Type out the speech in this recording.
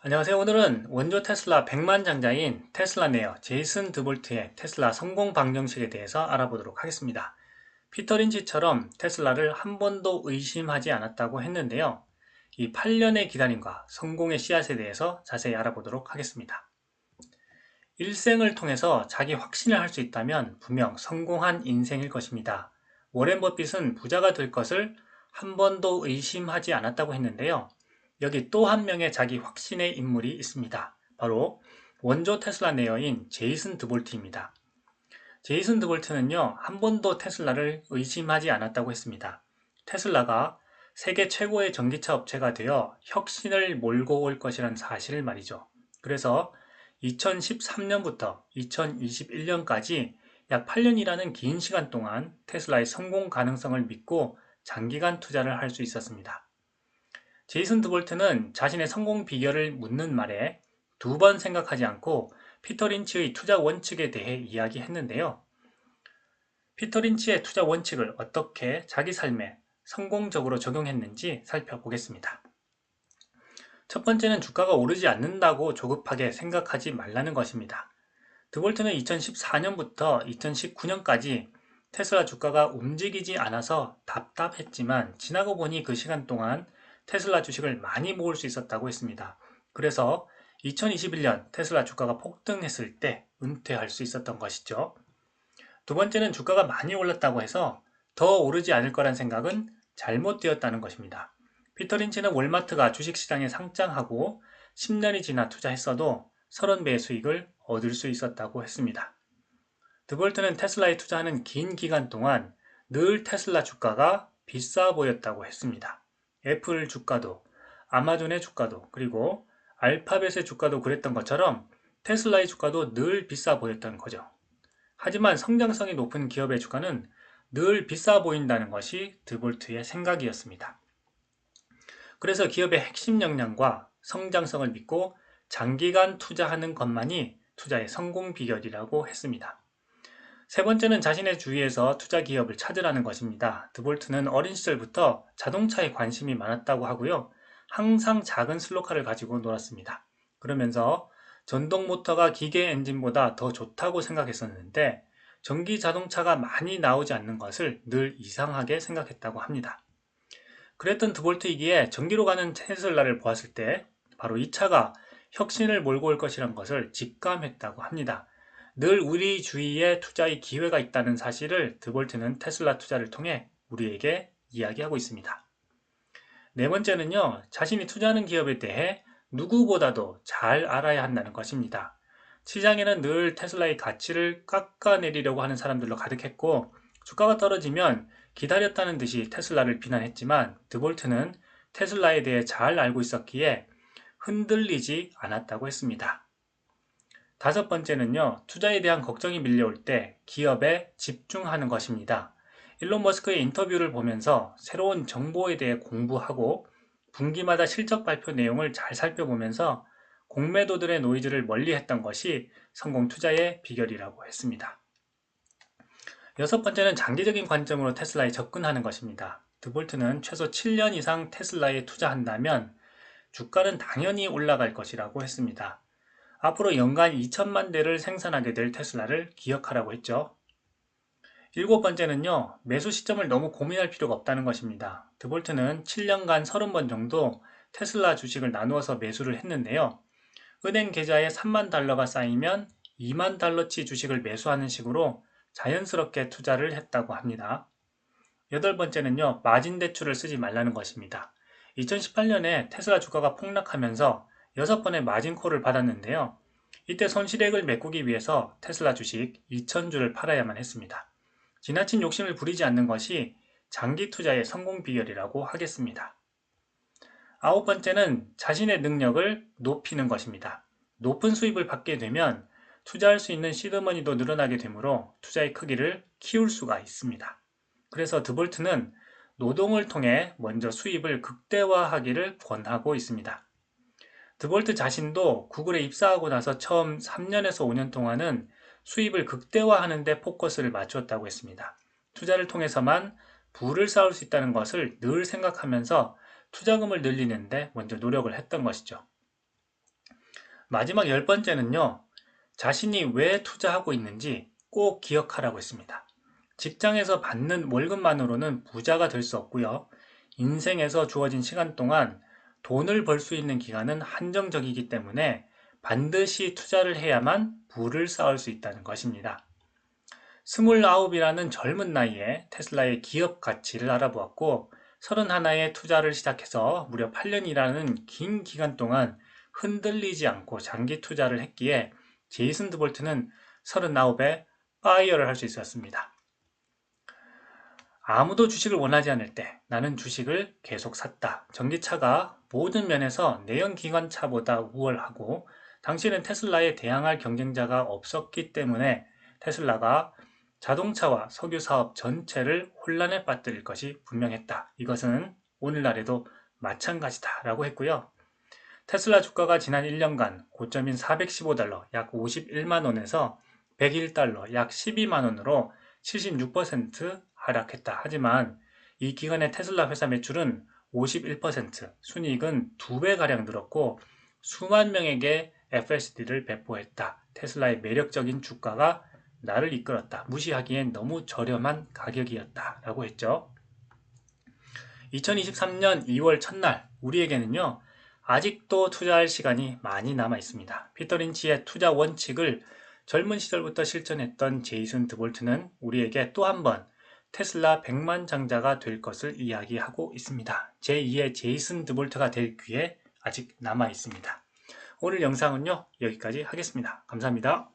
안녕하세요. 오늘은 원조 테슬라 100만 장자인 테슬라 네어 제이슨 드볼트의 테슬라 성공 방정식에 대해서 알아보도록 하겠습니다. 피터 린치처럼 테슬라를 한 번도 의심하지 않았다고 했는데요. 이 8년의 기다림과 성공의 씨앗에 대해서 자세히 알아보도록 하겠습니다. 일생을 통해서 자기 확신을 할 수 있다면 분명 성공한 인생일 것입니다. 워렌 버핏은 부자가 될 것을 한 번도 의심하지 않았다고 했는데요. 여기 또 한 명의 자기 확신의 인물이 있습니다. 바로 원조 테슬라 네어인 제이슨 드볼트입니다. 제이슨 드볼트는요, 한 번도 테슬라를 의심하지 않았다고 했습니다. 테슬라가 세계 최고의 전기차 업체가 되어 혁신을 몰고 올 것이란 사실을 말이죠. 그래서 2013년부터 2021년까지 약 8년이라는 긴 시간 동안 테슬라의 성공 가능성을 믿고 장기간 투자를 할 수 있었습니다. 제이슨 드볼트는 자신의 성공 비결을 묻는 말에 두 번 생각하지 않고 피터 린치의 투자 원칙에 대해 이야기했는데요. 피터 린치의 투자 원칙을 어떻게 자기 삶에 성공적으로 적용했는지 살펴보겠습니다. 첫 번째는 주가가 오르지 않는다고 조급하게 생각하지 말라는 것입니다. 드볼트는 2014년부터 2019년까지 테슬라 주가가 움직이지 않아서 답답했지만 지나고 보니 그 시간 동안 테슬라 주식을 많이 모을 수 있었다고 했습니다. 그래서 2021년 테슬라 주가가 폭등했을 때 은퇴할 수 있었던 것이죠. 두 번째는 주가가 많이 올랐다고 해서 더 오르지 않을 거란 생각은 잘못되었다는 것입니다. 피터 린치는 월마트가 주식시장에 상장하고 10년이 지나 투자했어도 30배의 수익을 얻을 수 있었다고 했습니다. 드볼트는 테슬라에 투자하는 긴 기간 동안 늘 테슬라 주가가 비싸 보였다고 했습니다. 애플 주가도, 아마존의 주가도, 그리고 알파벳의 주가도 그랬던 것처럼 테슬라의 주가도 늘 비싸 보였던 거죠. 하지만 성장성이 높은 기업의 주가는 늘 비싸 보인다는 것이 드볼트의 생각이었습니다. 그래서 기업의 핵심 역량과 성장성을 믿고 장기간 투자하는 것만이 투자의 성공 비결이라고 했습니다. 세 번째는 자신의 주위에서 투자 기업을 찾으라는 것입니다. 드볼트는 어린 시절부터 자동차에 관심이 많았다고 하고요. 항상 작은 슬로카를 가지고 놀았습니다. 그러면서 전동 모터가 기계 엔진보다 더 좋다고 생각했었는데 전기 자동차가 많이 나오지 않는 것을 늘 이상하게 생각했다고 합니다. 그랬던 드볼트이기에 전기로 가는 테슬라를 보았을 때 바로 이 차가 혁신을 몰고 올 것이란 것을 직감했다고 합니다. 늘 우리 주위에 투자의 기회가 있다는 사실을 드볼트는 테슬라 투자를 통해 우리에게 이야기하고 있습니다. 네 번째는요, 자신이 투자하는 기업에 대해 누구보다도 잘 알아야 한다는 것입니다. 시장에는 늘 테슬라의 가치를 깎아내리려고 하는 사람들로 가득했고, 주가가 떨어지면 기다렸다는 듯이 테슬라를 비난했지만, 드볼트는 테슬라에 대해 잘 알고 있었기에 흔들리지 않았다고 했습니다. 다섯 번째는요, 투자에 대한 걱정이 밀려올 때 기업에 집중하는 것입니다. 일론 머스크의 인터뷰를 보면서 새로운 정보에 대해 공부하고 분기마다 실적 발표 내용을 잘 살펴보면서 공매도들의 노이즈를 멀리 했던 것이 성공 투자의 비결이라고 했습니다. 여섯 번째는 장기적인 관점으로 테슬라에 접근하는 것입니다. 드볼트는 최소 7년 이상 테슬라에 투자한다면 주가는 당연히 올라갈 것이라고 했습니다. 앞으로 연간 2천만 대를 생산하게 될 테슬라를 기억하라고 했죠. 일곱 번째는요, 매수 시점을 너무 고민할 필요가 없다는 것입니다. 드볼트는 7년간 30번 정도 테슬라 주식을 나누어서 매수를 했는데요. 은행 계좌에 3만 달러가 쌓이면 2만 달러치 주식을 매수하는 식으로 자연스럽게 투자를 했다고 합니다. 여덟 번째는요, 마진 대출을 쓰지 말라는 것입니다. 2018년에 테슬라 주가가 폭락하면서 6번의 마진콜을 받았는데요. 이때 손실액을 메꾸기 위해서 테슬라 주식 2,000주를 팔아야만 했습니다. 지나친 욕심을 부리지 않는 것이 장기 투자의 성공 비결이라고 하겠습니다. 아홉 번째는 자신의 능력을 높이는 것입니다. 높은 수입을 받게 되면 투자할 수 있는 시드머니도 늘어나게 되므로 투자의 크기를 키울 수가 있습니다. 그래서 드볼트는 노동을 통해 먼저 수입을 극대화하기를 권하고 있습니다. 드볼트 자신도 구글에 입사하고 나서 처음 3년에서 5년 동안은 수입을 극대화하는 데 포커스를 맞췄다고 했습니다. 투자를 통해서만 부를 쌓을 수 있다는 것을 늘 생각하면서 투자금을 늘리는데 먼저 노력을 했던 것이죠. 마지막 열 번째는요. 자신이 왜 투자하고 있는지 꼭 기억하라고 했습니다. 직장에서 받는 월급만으로는 부자가 될 수 없고요. 인생에서 주어진 시간 동안 돈을 벌 수 있는 기간은 한정적이기 때문에 반드시 투자를 해야만 부를 쌓을 수 있다는 것입니다. 29이라는 젊은 나이에 테슬라의 기업 가치를 알아보았고 31에 투자를 시작해서 무려 8년이라는 긴 기간 동안 흔들리지 않고 장기 투자를 했기에 제이슨 드볼트는 39에 파이어를 할 수 있었습니다. 아무도 주식을 원하지 않을 때 나는 주식을 계속 샀다. 전기차가 모든 면에서 내연기관차보다 우월하고 당시에는 테슬라에 대항할 경쟁자가 없었기 때문에 테슬라가 자동차와 석유 사업 전체를 혼란에 빠뜨릴 것이 분명했다. 이것은 오늘날에도 마찬가지다 라고 했고요. 테슬라 주가가 지난 1년간 고점인 415달러 약 51만원에서 101달러 약 12만원으로 76% 하락했다. 하지만 이 기간에 테슬라 회사 매출은 51%, 순이익은 2배가량 늘었고 수만 명에게 FSD를 배포했다. 테슬라의 매력적인 주가가 나를 이끌었다. 무시하기엔 너무 저렴한 가격이었다. 라고 했죠. 2023년 2월 첫날 우리에게는요. 아직도 투자할 시간이 많이 남아 있습니다. 피터 린치의 투자 원칙을 젊은 시절부터 실천했던 제이슨 드볼트는 우리에게 또 한 번 테슬라 100만 장자가 될 것을 이야기하고 있습니다. 제2의 제이슨 드볼트가 될 기회 아직 남아 있습니다. 오늘 영상은요 여기까지 하겠습니다. 감사합니다.